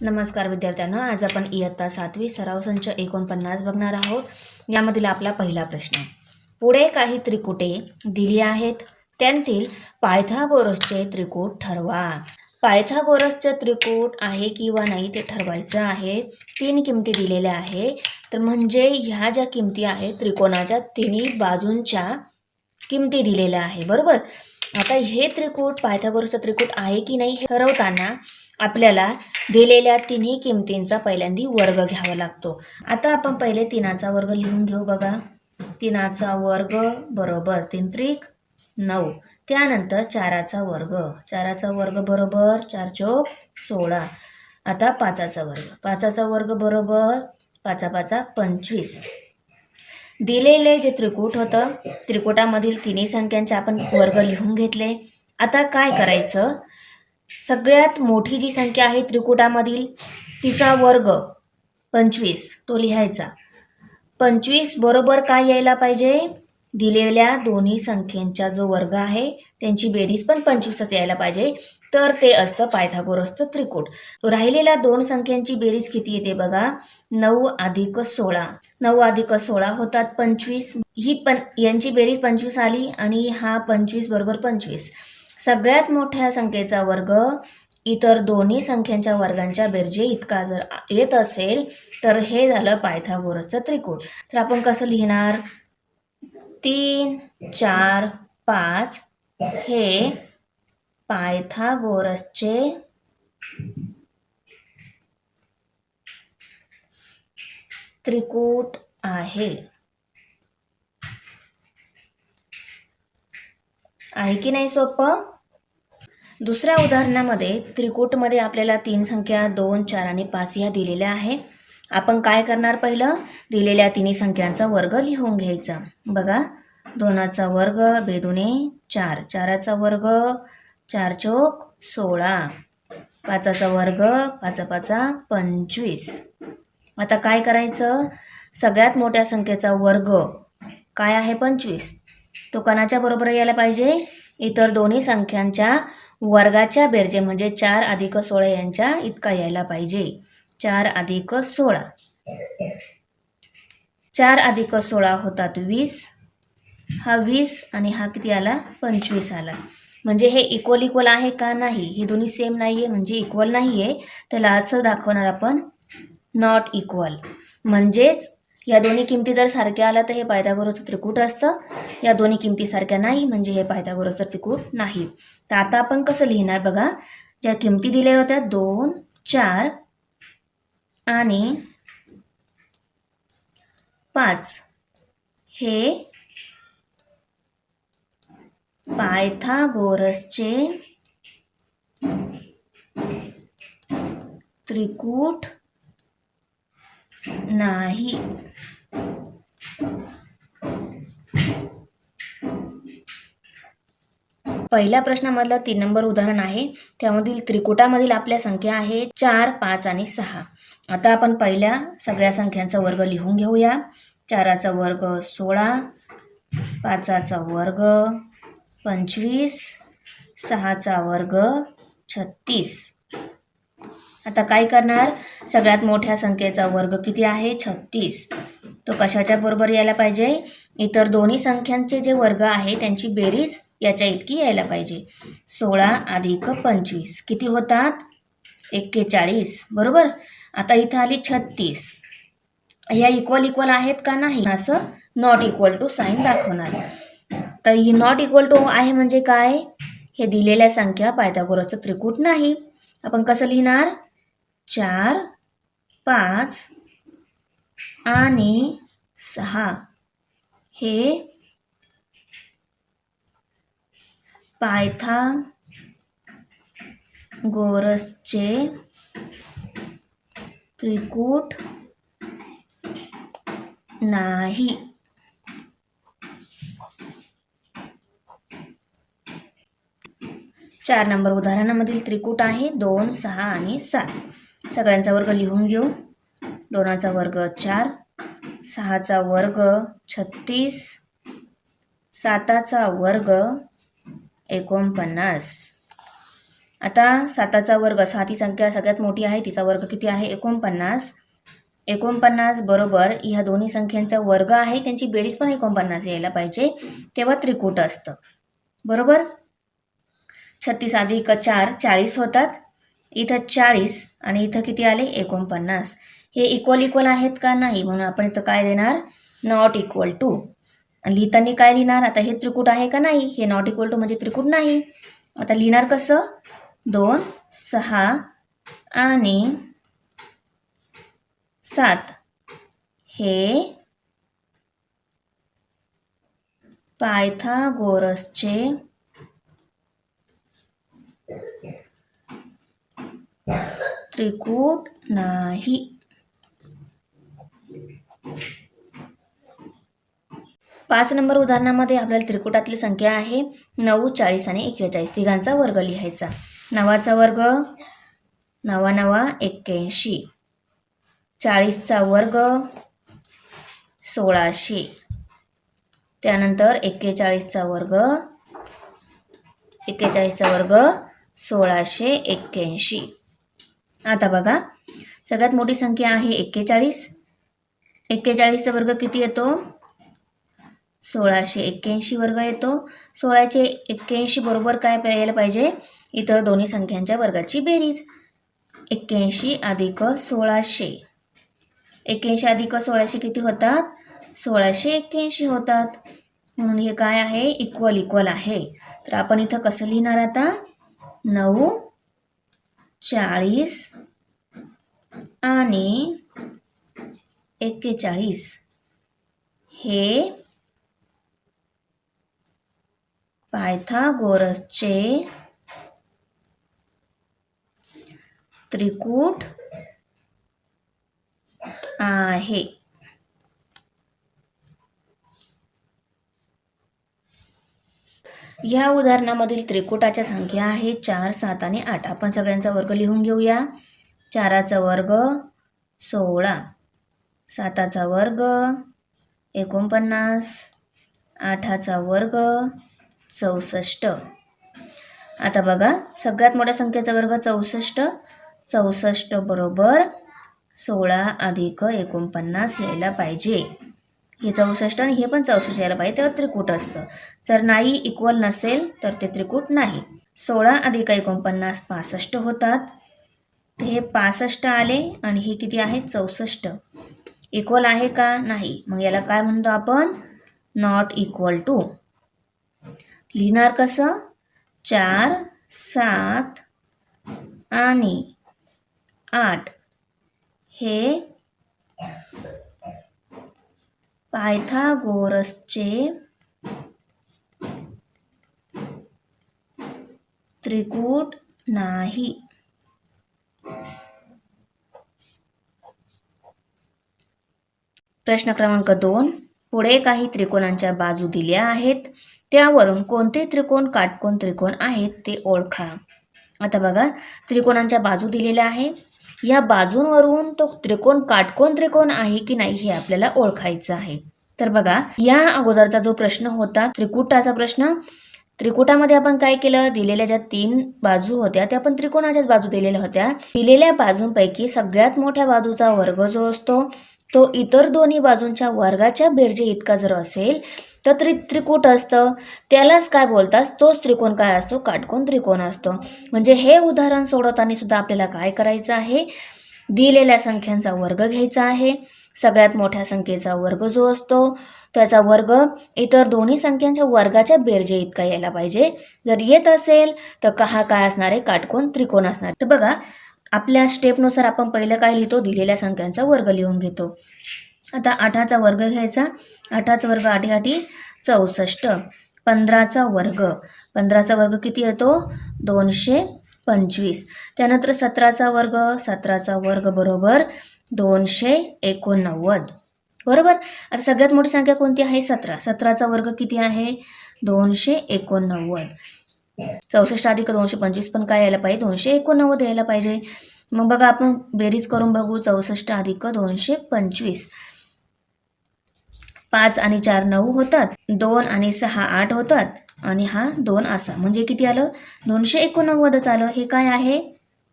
नमस्कार विद्यार्थ्यांनो आज आपण इयत्ता सातवी सराव संच एकोणपन्नास बघणार आहोत. यामधील आपला पहिला प्रश्न. पुढे काही त्रिकुटे दिली आहेत. त्यांतील पायथागोरसचे त्रिकूट ठरवा. पायथागोरसचे त्रिकूट आहे किंवा नाही ते ठरवायचं आहे. तीन किमती दिलेल्या आहे. तर म्हणजे ह्या ज्या किमती आहेत त्रिकोणाच्या तिन्ही बाजूंच्या किमती दिलेल्या आहे. बरोबर? आता हे त्रिकूट पायथागोरसचं त्रिकूट आहे की नाही हे ठरवताना आपल्याला दिलेल्या तिन्ही किमतींचा पहिल्यांदी वर्ग घ्यावा लागतो. आता आपण पहिले तिनाचा वर्ग लिहून घेऊ बघा. तिनाचा वर्ग बरोबर तीन त्रिक नऊ. त्यानंतर चाराचा वर्ग. चाराचा वर्ग बरोबर चार चोक सोळा. आता पाचाचा वर्ग. पाचाचा वर्ग बरोबर पाचा पाचा पंचवीस. दिलेले जे त्रिकूट होतं त्रिकुटामधील तिन्ही संख्यांचे आपण वर्ग लिहून घेतले. आता काय करायचं? सगळ्यात मोठी जी संख्या आहे त्रिकुटामधील तिचा वर्ग पंचवीस तो लिहायचा. पंचवीस बरोबर काय यायला पाहिजे? दिलेल्या दोन्ही संख्येंचा जो वर्ग आहे त्यांची बेरीज पण पंचवीसच यायला पाहिजे. तर ते असतं पायथागोरसचं त्रिकूट. राहिलेल्या दोन संख्यांची बेरीज किती येते बघा? नऊ अधिक सोळा. नऊ अधिक सोळा होतात पंचवीस. ही पण यांची बेरीज पंचवीस आली आणि हा पंचवीस बरोबर पंचवीस. सगळ्यात मोठ्या संख्येचा वर्ग इतर दोन्ही संख्यांच्या वर्गांच्या बेरजे इतका जर येत असेल तर हे झालं पायथागोरसचं त्रिकूट तर आपण कसं लिहिणार? तीन चार पाच हे पायथागोरसचे त्रिकूट आहे. आहे की नाही सोपं? दुसऱ्या उदाहरणामध्ये त्रिकूटमध्ये आपल्याला तीन संख्या दोन चार आणि पाच ह्या दिलेल्या आहे. आपण काय करणार पहिलं? दिलेल्या तिन्ही संख्यांचा वर्ग लिहून घ्यायचा. बघा दोनाचा वर्ग बेदुने चार. चाराचा वर्ग चार चोक सोळा. पाचाचा वर्ग पाचा पाचा पंचवीस. आता काय करायचं? सगळ्यात मोठ्या संख्येचा वर्ग काय आहे? पंचवीस. तो कणाच्या बरोबर यायला पाहिजे? इतर दोन्ही संख्यांच्या वर्गाच्या बेरजे म्हणजे चार अधिक सोळा यांच्या इतका यायला पाहिजे. चार अधिक सोळा. चार अधिक सोळा होतात वीस. हा वीस आणि हा किती आला? पंचवीस आला. म्हणजे हे इक्वल इक्वल आहे का नाही? हे दोन्ही सेम नाही आहे म्हणजे इक्वल नाही आहे त्याला असं दाखवणार आपण नॉट इक्वल म्हणजेच या दोन्ही किमती जर सारख्या आल्या तर हे पायथागोरसचं त्रिकूट असतं. या दोन्ही किमती सारख्या नाही म्हणजे हे पायथागोरसचं त्रिकूट नाही. तर आता आपण कसं लिहिणार बघा? ज्या किमती दिलेल्या होत्या दोन चार आणि पाच. हे पायथागोरसचे त्रिकूट नाही. पहिल्या प्रश्नामधलं तीन नंबर उदाहरण आहे. त्यामधील त्रिकुटामधील आपल्या संख्या आहे चार पाच आणि सहा. आता आपण पहिल्या सगळ्या संख्यांचा वर्ग लिहून घेऊया. चाराचा वर्ग सोळा पाचाचा वर्ग पंचवीस सहाचा वर्ग छत्तीस. आता काय करणार? सगळ्यात मोठ्या संख्येचा वर्ग किती आहे? छत्तीस. तो कशाच्या बरोबर यायला पाहिजे? इतर दोन्ही संख्यांचे जे वर्ग आहे त्यांची बेरीज याच्या इतकी यायला पाहिजे. सोळा अधिक पंचवीस. किती होतात? एक्केचाळीस. बरोबर? आता इथं आली छत्तीस. ह्या इक्वल इक्वल आहेत का नाही? असं नॉट इक्वल टू साईन दाखवणार. तर ही नॉट इक्वल टू आहे म्हणजे काय? हे दिलेल्या संख्या पायथागोरसचं त्रिकूट नाही. आपण कसं लिहिणार? चार पाच आणि सहा. हे पायथा गोरसचे त्रिकूट नाही. चार नंबर उदाहरणामधील त्रिकूट आहे दोन सहा आणि सात. सगळ्यांचा वर्ग लिहून घेऊ. दोनाचा वर्ग चार सहाचा वर्ग छत्तीस साताचा वर्ग एकोणपन्नास. आता साताचा वर्ग सात ही संख्या सगळ्यात मोठी आहे तिचा वर्ग किती आहे? एकोणपन्नास. एकोणपन्नास बरोबर ह्या दोन्ही संख्यांचा वर्ग आहे त्यांची बेरीज पण एकोणपन्नास यायला पाहिजे तेव्हा त्रिकूट असतं. बरोबर? छत्तीस अधिक चार चाळीस होतात. इथं चाळीस आणि इथं किती आले? एकोणपन्नास. हे इक्वल इक्वल आहेत का नाही? म्हणून आपण इथं काय देणार? नॉट इक्वल टू आणि लिहिताना काय लिहिणार? आता हे त्रिकूट आहे का नाही? हे नॉट इक्वल टू म्हणजे त्रिकूट नाही. आता लिहिणार कसं? दोन सहा आणि सात. हे पायथागोरसचे त्रिकूट नाही. पाच नंबर उदाहरणामध्ये आपल्याला त्रिकुटातली संख्या आहे. नऊ चाळीस आणि एक्केचाळीस. तिघांचा वर्ग लिहायचा. नवाचा वर्ग नवा नवा एक्क्याऐंशी. चाळीसचा वर्ग सोळाशे. त्यानंतर एक्केचाळीसचा वर्ग एक्केचाळीसचा वर्ग सोळाशे एक्क्याऐंशी. आता बघा. सगळ्यात मोठी संख्या आहे एक्केचाळीस. एक्केचाळीसचा वर्ग किती येतो? सोळाशे एक्क्याऐंशी वर्ग येतो. सोळाशे एक्क्याऐंशी बरोबर काय यायला पाहिजे? इथं दोन्ही संख्यांच्या वर्गाची बेरीज. एक्क्याऐंशी अधिक सोळाशे. एक्क्याऐंशी अधिक सोळाशे किती होतात? सोळाशे एक्क्याऐंशी होतात. म्हणून हे काय आहे? इक्वल इक्वल आहे. तर आपण इथं कसं लिहिणार आता? नऊ चाळीस आणि एक्केचाळीस. हे पायथागोरसचे त्रिकूट आहे. या उदाहरणामधील त्रिकुटाच्या संख्या आहे चार सात आणि आठ. आपण सगळ्यांचा वर्ग लिहून घेऊया. चाराचा वर्ग सोळा. साताचा वर्ग एकोणपन्नास. आठाचा वर्ग चौसष्ट. आता बघा सगळ्यात मोठ्या संख्येचा वर्ग चौसष्ट. चौसष्ट बरोबर सोळा अधिक एकोणपन्नास यायला पाहिजे. हे चौसष्ट आणि हे पण चौसष्ट यायला पाहिजे तेव्हा त्रिकूट असतं. जर नाही इक्वल नसेल तर ते त्रिकूट नाही. सोळा अधिक एकोणपन्नास पासष्ट होतात. तर हे पासष्ट आले आणि हे किती आहे? चौसष्ट. इक्वल आहे का? नाही. मग याला काय म्हणतो आपण? नॉट इक्वल टू लिहिणार कसं? चार सात आणि आठ. हे पायथागोरसचे त्रिकूट नाही. प्रश्न क्रमांक दोन. पुढे काही त्रिकोणांच्या बाजू दिल्या आहेत. त्यावरून कोणते त्रिकोण काटकोन त्रिकोण आहेत ते ओळखा. आता बघा त्रिकोणांच्या बाजू दिलेल्या आहे या बाजूंवरून तो त्रिकोण काटकोन त्रिकोण आहे की नाही हे आपल्याला ओळखायचं आहे. तर बघा या अगोदरचा जो प्रश्न होता त्रिकुटाचा प्रश्न त्रिकुटामध्ये आपण काय केलं? दिलेल्या ज्या तीन बाजू होत्या त्या आपण त्रिकोणाच्याच बाजू दिलेल्या होत्या. दिलेल्या बाजूंपैकी सगळ्यात मोठ्या बाजूचा वर्ग जो असतो तो इतर दोन्ही बाजूंच्या वर्गाच्या बेरजे इतका जर असेल तर त्रि त्रिकूट असतं. त्यालाच काय बोलतात तोच त्रिकोण काय असतो? काटकोन त्रिकोण असतो. म्हणजे हे उदाहरण सोडवताना सुद्धा आपल्याला काय करायचं आहे? दिलेल्या संख्यांचा वर्ग घ्यायचा आहे. सगळ्यात मोठ्या संख्येचा वर्ग जो असतो त्याचा वर्ग इतर दोन्ही संख्यांच्या वर्गाच्या बेरजे इतका यायला पाहिजे. जर येत असेल तर का हा काय असणार आहे? काटकोन त्रिकोण असणार तर बघा आपल्या स्टेपनुसार आपण पहिलं काय लिहितो? दिलेल्या संख्यांचा वर्ग लिहून घेतो. आता आठाचा वर्ग घ्यायचा. आठाचा वर्ग आठी आठी चौसष्ट. पंधराचा वर्ग. पंधराचा वर्ग किती येतो? दोनशे पंचवीस. त्यानंतर सतराचा वर्ग. सतराचा वर्ग बरोबर दोनशे एकोणनव्वद. बरोबर? आता सगळ्यात मोठी संख्या कोणती आहे? सतरा. सतराचा वर्ग किती आहे? दोनशे एकोणनव्वद. चौसष्ट अधिक दोनशे पंचवीस पण काय यायला पाहिजे? दोनशे एकोणनव्वद यायला पाहिजे. मग बघा आपण बेरीज करून बघू. चौसष्ट अधिक दोनशे पंचवीस. पाच आणि चार नऊ होतात. दोन आणि सहा आठ होतात. आणि हा दोन असा. म्हणजे किती आलं? दोनशे एकोणनव्वदच आलं. हे काय आहे?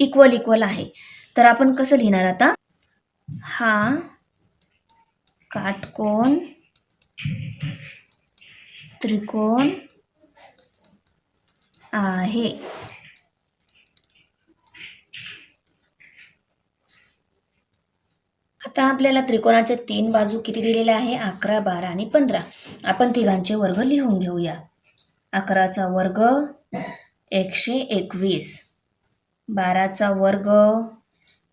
इक्वल इक्वल आहे. तर आपण कसं लिहिणार आता? हा काटकोन त्रिकोण आहे. आता आपल्याला त्रिकोणाच्या तीन बाजू किती दिलेल्या आहे? अकरा बारा आणि पंधरा. आपण तिघांचे वर्ग लिहून घेऊया. अकराचा वर्ग एकशे एकवीस. बाराचा वर्ग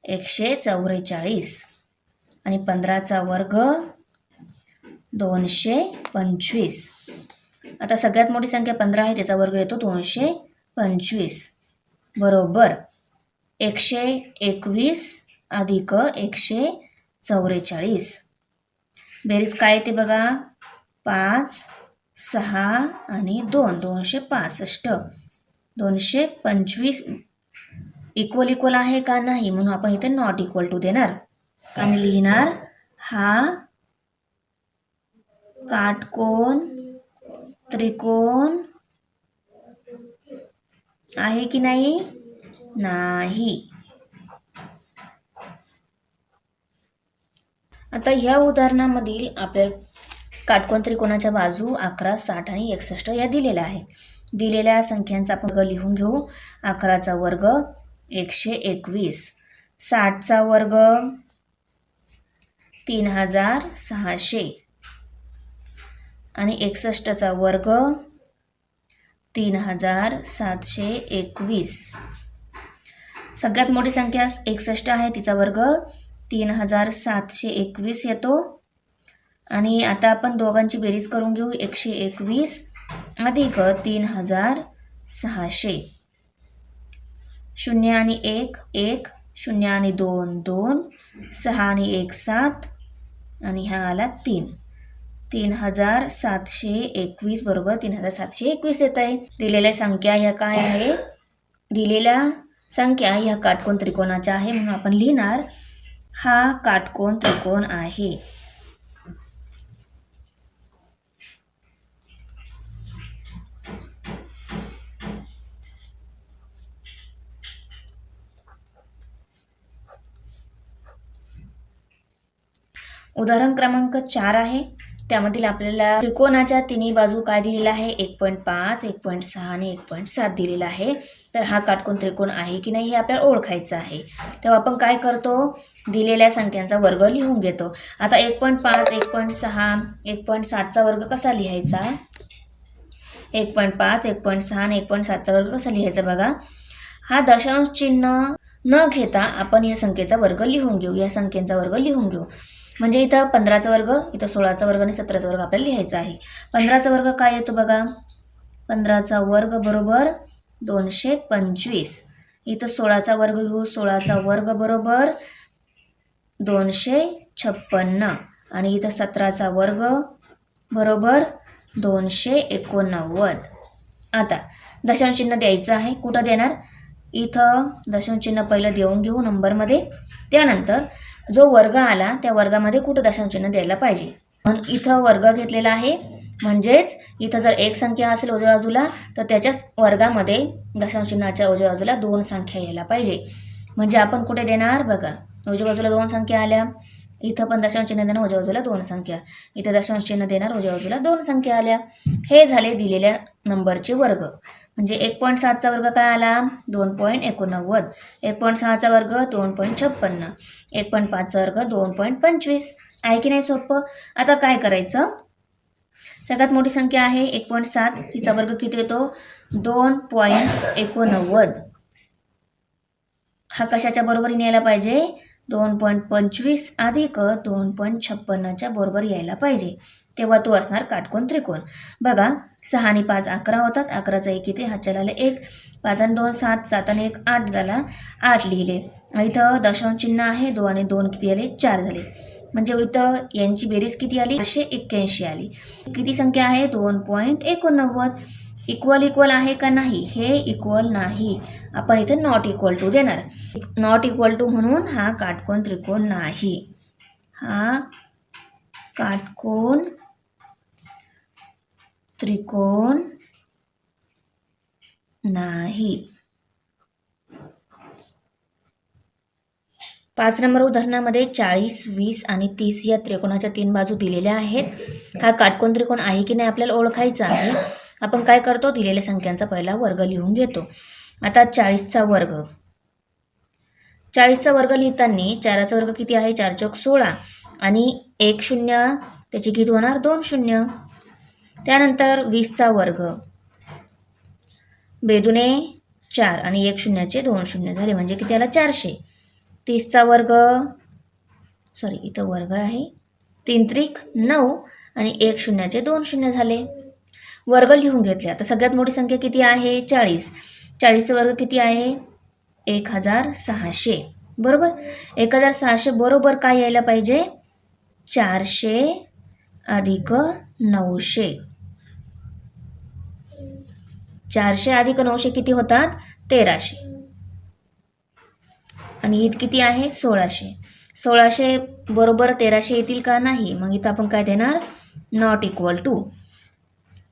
एकशे चौवेचाळीस. आणि पंधराचा वर्ग दोनशे पंचवीस. आता सगळ्यात मोठी संख्या पंधरा आहे त्याचा वर्ग येतो दोनशे पंचवीस. बरोबर. एकशे एकवीस अधिक एकशे चौवेचाळीस. बेरीज काय येते बघा? पाच सहा आणि दोन दोनशे पासष्ट. दोनशे पंचवीस इक्वल इक्वल आहे का नाही? म्हणून आपण इथे नॉट इक्वल टू देणार. आणि लिहिणार हा काटकोन त्रिकोण आहे की नाही? नाही. आता ह्या उदाहरणामधील आपल्या काटकोन त्रिकोणाच्या बाजू अकरा साठ आणि एकसष्ट या दिलेल्या आहेत. दिलेल्या संख्यांचा आपण वर्ग लिहून घेऊ. अकराचा वर्ग एकशे एकवीस. साठचा वर्ग तीन हजार सहाशे. आणि एकसष्टचा वर्ग तीन हजार सातशे एकवीस. सगळ्यात मोठी संख्या एकसष्ट आहे तिचा वर्ग तीन हजार सातशे एकवीस येतो. आणि आता आपण दोघांची बेरीज करून घेऊ एकशे एकवीस. अधिक तीन हजार सहाशे. शून्य आणि एक एक शून्य आणि दोन दोन सहा आणि एक सात. आणि हा आला तीन. तीन हजार सातशे एकवीस बरोबर तीन हजार सातशे एकवीस येत आहे. दिलेल्या संख्या ह्या काय आहे? दिलेल्या संख्या ह्या काटकोन त्रिकोणाच्या आहे म्हणून आपण लिहिणार हा काटकोन त्रिकोण आहे. उदाहरण क्रमांक चार आहे. त्यामधील आपल्याला त्रिकोणाच्या तिन्ही बाजू काय दिलेला आहे? एक पॉईंट पाच एक पॉईंट सहा आणि एक पॉईंट सात दिलेला आहे. तर हा काटकोण त्रिकोण आहे की नाही हे आपल्याला ओळखायचं आहे. तेव्हा आपण काय करतो? दिलेल्या संख्यांचा वर्ग लिहून घेतो. आता एक पॉईंट पाच एक पॉईंट सहा एक पॉईंट सातचा वर्ग कसा लिहायचा? एक पॉईंट पाच एक पॉईंट सहा आणि एक पॉईंट सातचा वर्ग कसा लिहायचा बघा? हा दशांश चिन्ह न घेता आपण या संख्येचा वर्ग लिहून घेऊ. या संख्येचा वर्ग लिहून घेऊ. म्हणजे इथं पंधराचा वर्ग इथं सोळाचा वर्ग आणि सतराचा वर्ग आपल्याला लिहायचा आहे. पंधराचा वर्ग काय येतो बघा? पंधराचा वर्ग बरोबर दोनशे पंचवीस. इथं सोळाचा वर्ग घेऊ सोळाचा वर्ग बरोबर दोनशे छप्पन्न. आणि इथं सतराचा वर्ग बरोबर दोनशे एकोणनव्वद. आता दशांश चिन्ह द्यायचं आहे. कुठं देणार? इथं दशांश चिन्ह पहिलं देऊन घेऊ नंबरमध्ये. त्यानंतर जो वर्ग आला त्या वर्गामध्ये कुठं दशांश चिन्ह द्यायला पाहिजे? पण इथं वर्ग घेतलेला आहे. म्हणजेच इथं जर एक संख्या असेल उजव्या बाजूला तर त्याच्याच वर्गामध्ये दशांश चिन्हाच्या उजव्या बाजूला दोन संख्या यायला पाहिजे. म्हणजे आपण कुठे देणार? बघा उजव्या बाजूला दोन संख्या आल्या. इथं पण दशांश चिन्ह देणार उजव्या बाजूला दोन संख्या. इथं दशांश चिन्ह देणार उजव्या बाजूला दोन संख्या आल्या. हे झाले दिलेल्या नंबरचे वर्ग. म्हणजे एक पॉईंट सातचा वर्ग काय आला? दोन पॉईंट एकोणनव्वद. एक पॉईंट सहाचा वर्ग दोन पॉईंट छप्पन्न. एक पॉईंट पाचचा वर्ग दोन पॉईंट पंचवीस. आहे की नाही सोपं? आता काय करायचं? सगळ्यात मोठी संख्या आहे एक पॉईंट सात. तिचा वर्ग किती येतो दोन पॉईंट एकोणनव्वद. हा कशाच्या बरोबरीने यायला पाहिजे? दोन पॉईंट पंचवीस अधिक दोन पॉईंट छप्पन्नच्या बरोबर यायला पाहिजे. तेव्हा तो असणार काटकोन त्रिकोण. बघा सहा आणि पाच अकरा होतात. अकराचा एक इथे हातच्या झाले एक. पाच आणि दोन सात. सात आणि एक आठ झाला आठ लिहिले. इथं दशांश चिन्ह आहे. दोन आणि दोन किती आले? चार झाले. म्हणजे इथं यांची बेरीज किती आली? चारशे एक्क्याऐंशी आली. किती संख्या आहे? दोन पॉईंट एकोणनव्वद. इक्वल इक्वल आहे का नाही? हे इक्वल नाही. आपण इथे नॉट इक्वल टू देणार. नॉट इक्वल टू म्हणून हा काटकोन त्रिकोण नाही. हा काटकोन त्रिकोण नाही. पाच नंबर उदाहरणामध्ये चाळीस वीस आणि तीस या त्रिकोणाच्या तीन बाजू दिलेल्या आहेत. हा काटकोन त्रिकोण आहे की नाही आपल्याला ओळखायचा आहे. आपण काय करतो? दिलेल्या संख्यांचा पहिला वर्ग लिहून घेतो. आता चाळीसचा वर्ग. चाळीसचा वर्ग लिहिताना चाराचा वर्ग किती आहे? चार चौक सोळा. आणि एक शून्य त्याची किती होणार? दोन शून्य. त्यानंतर वीसचा वर्ग. बेदुने चार आणि एक शून्याचे दोन शून्य झाले. म्हणजे किती आला? चारशे. तीसचा वर्ग. सॉरी इथं वर्ग आहे. तीन त्रिक नऊ आणि एक शून्याचे दोन शून्य झाले. वर्ग लिहून घेतले आता सगळ्यात मोठी संख्या किती आहे? चाळीस. चाळीसचा वर्ग किती आहे? एक हजार सहाशे. बरोबर? एक हजार सहाशे बरोबर काय यायला पाहिजे? चारशे अधिक नऊशे. चारशे अधिक नऊशे किती होतात? तेराशे. आणि ईद किती आहे? सोळाशे. सोळाशे बरोबर तेराशे येतील का? नाही. मग इथं आपण काय देणार? Not equal to.